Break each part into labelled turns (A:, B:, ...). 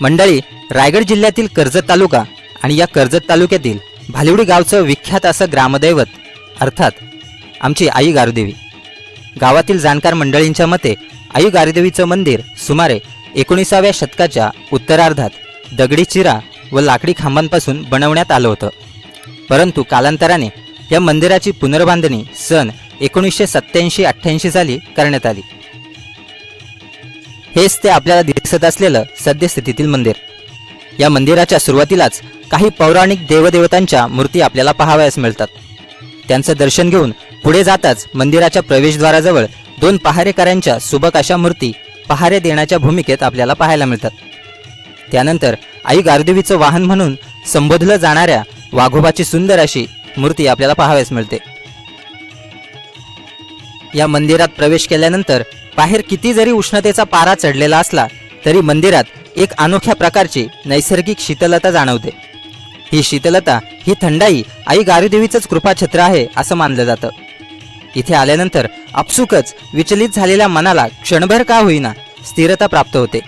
A: मंडळी रायगड जिल्ह्यातील कर्जत तालुका आणि या कर्जत तालुक्यातील भालिवडी गावचं विख्यात असं ग्रामदैवत अर्थात आमची आई गारुदेवी. गावातील जाणकार मंडळींच्या मते आई गारुदेवीचं मंदिर सुमारे एकोणीसाव्या शतकाच्या उत्तरार्धात दगडी चिरा व लाकडी खांबांपासून बनवण्यात आलं होतं. परंतु कालांतराने या मंदिराची पुनर्बांधणी सन एकोणीसशे सत्याऐंशी अठ्ठ्याऐंशी साली करण्यात आली. हेच ते आपल्याला दिसत असलेलं सद्यस्थितीतील मंदिर. या मंदिराच्या सुरुवातीलाच काही पौराणिक देवदेवतांच्या मूर्ती आपल्याला पाहावयास मिळतात. त्यांचं दर्शन घेऊन पुढे जाताच मंदिराच्या प्रवेशद्वाराजवळ दोन पहारेकऱ्यांच्या सुबक अशा मूर्ती पहारे देण्याच्या भूमिकेत आपल्याला पाहायला मिळतात. त्यानंतर आई गारदेवीचं वाहन म्हणून संबोधलं जाणाऱ्या वाघोबाची सुंदर अशी मूर्ती आपल्याला पाहावयास मिळते. या मंदिरात प्रवेश केल्यानंतर बाहेर किती जरी उष्णतेचा पारा चढलेला असला तरी मंदिरात एक अनोख्या प्रकारची नैसर्गिक शीतलता जाणवते. ही शीतलता ही थंडाई आई गारुदेवीचंच कृपाछत्र आहे असं मानलं जातं. इथे आल्यानंतर आपसुकच विचलित झालेल्या मनाला क्षणभर का होईना स्थिरता प्राप्त होते.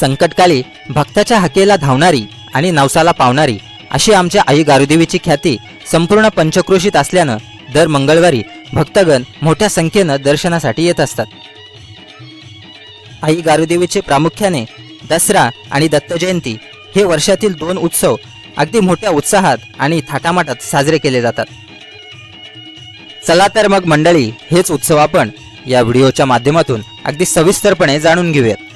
A: संकटकाळी भक्ताच्या हकेला धावणारी आणि नवसाला पावणारी अशी आमच्या आई गारुदेवीची ख्याती संपूर्ण पंचक्रोशीत असल्यानं दर मंगळवारी भक्तगण मोठ्या संख्येनं दर्शनासाठी येत असतात. आई गारुदेवीचे प्रामुख्याने दसरा आणि दत्त जयंती हे वर्षातील दोन उत्सव अगदी मोठ्या उत्साहात आणि थाटामाटात साजरे केले जातात. चला तर मग मंडळी हेच उत्सव आपण या व्हिडिओच्या माध्यमातून अगदी सविस्तरपणे जाणून घेऊयात.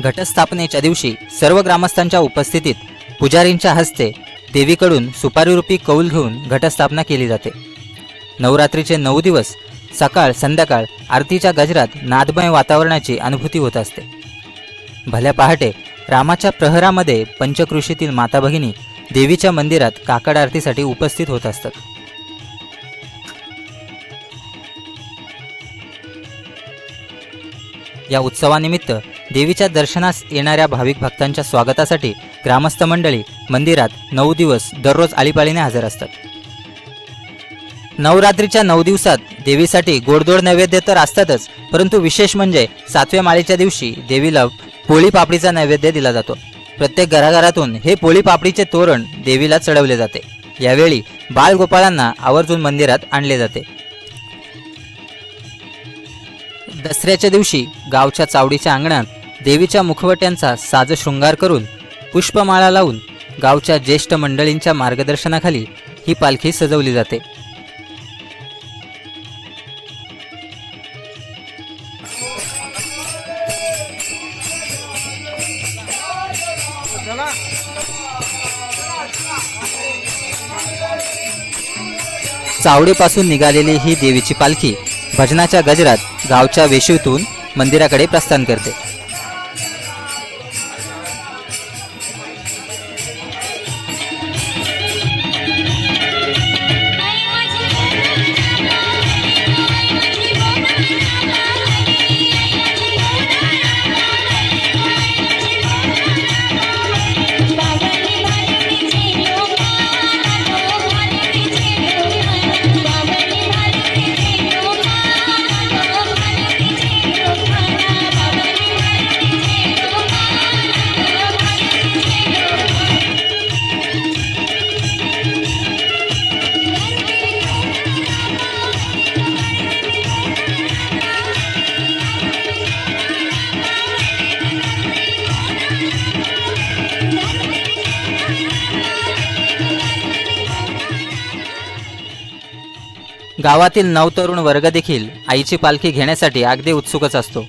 A: घटस्थापनेच्या दिवशी सर्व ग्रामस्थांच्या उपस्थितीत पुजारींच्या हस्ते देवीकडून सुपारीरूपी कौल घेऊन घटस्थापना केली जाते. नवरात्रीचे नऊ दिवस सकाळ संध्याकाळ आरतीच्या गजरात नादमय वातावरणाची अनुभूती होत असते. भल्या पहाटे रामाच्या प्रहरामध्ये पंचकृषीतील माता भगिनी देवीच्या मंदिरात काकड आरतीसाठी उपस्थित होत असतात. या उत्सवानिमित्त देवीच्या दर्शनास येणाऱ्या भाविक भक्तांच्या स्वागतासाठी ग्रामस्थ मंडळी मंदिरात नऊ दिवस दररोज आळीपाळीने हजर असतात. नवरात्रीच्या नऊ दिवसात देवीसाठी गोडदोड नैवेद्य तर असतातच परंतु विशेष म्हणजे सातव्या माळीच्या दिवशी देवीला पोळी पापडीचा नैवेद्य दिला जातो. प्रत्येक घराघरातून हे पोळी पापडीचे तोरण देवीला चढवले जाते. यावेळी बाळगोपाळांना आवर्जून मंदिरात आणले जाते. दसऱ्याच्या दिवशी गावच्या चावडीच्या अंगणात देवीच्या मुखवट्यांचा साज शृंगार करून पुष्पमाळा लावून गावच्या ज्येष्ठ मंडळींच्या मार्गदर्शनाखाली ही पालखी सजवली जाते. चावडीपासून निघालेली ही देवीची पालखी भजनाच्या गजरात गावच्या वेशीतून मंदिराकडे प्रस्थान करते. गावातील नवतरुण वर्ग देखील आईची पालखी घेण्यासाठी अगदी उत्सुकच असतो.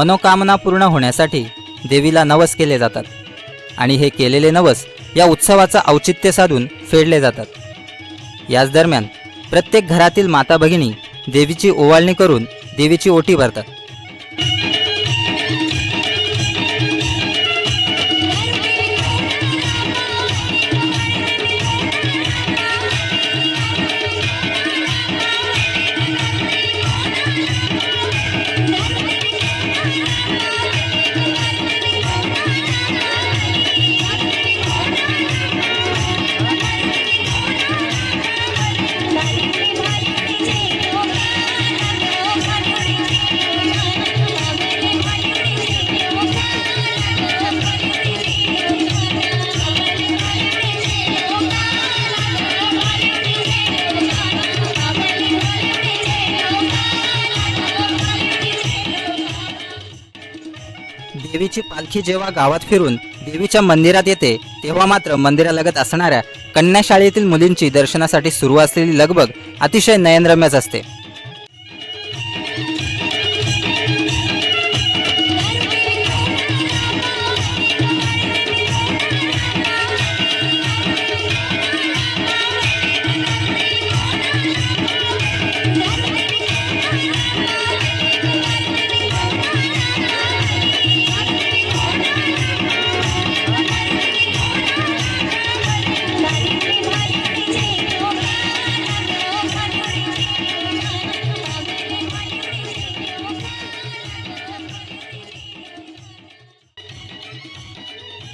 A: मनोकामना पूर्ण होण्यासाठी देवीला नवस केले जातात. आणि हे केलेले नवस या उत्सवाचा औचित्य साधून फेडले जातात. याच दरम्यान प्रत्येक घरातील माता भगिनी देवीची ओवाळणी करून देवीची ओटी भरतात. देवीची पालखी जेव्हा गावात फिरून देवीच्या मंदिरात येते तेव्हा मात्र मंदिरालगत असणाऱ्या कन्याशाळेतील मुलींची दर्शनासाठी सुरू असलेली लगबग अतिशय नयनरम्यच असते.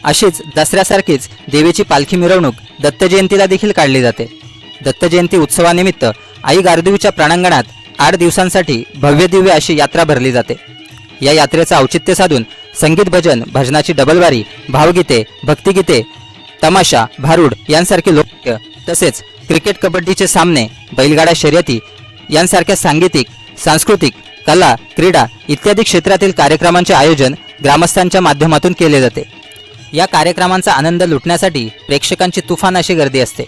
A: अशीच दसऱ्यासारखीच देवीची पालखी मिरवणूक दत्त जयंतीला देखील काढली जाते. दत्त जयंती उत्सवानिमित्त आई गारदेवीच्या प्रांगणात आठ दिवसांसाठी भव्य दिव्य अशी यात्रा भरली जाते. या यात्रेचं औचित्य साधून संगीत भजन भजनाची डबलवारी भावगीते भक्तिगीते तमाशा भारूड यांसारखे लोकप्रिय तसेच क्रिकेट कबड्डीचे सामने बैलगाडा शर्यती यांसारख्या सांगीतिक सांस्कृतिक कला क्रीडा इत्यादी क्षेत्रातील कार्यक्रमांचे आयोजन ग्रामस्थांच्या माध्यमातून केले जाते. या कार्यक्रमांचा आनंद लुटण्यासाठी प्रेक्षकांची तुफान अशी गर्दी असते.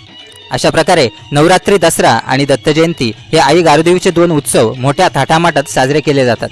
A: अशा प्रकारे नवरात्री दसरा आणि दत्तजयंती हे आई गारुदेवीचे दोन उत्सव मोठ्या थाटामाटात साजरे केले जातात.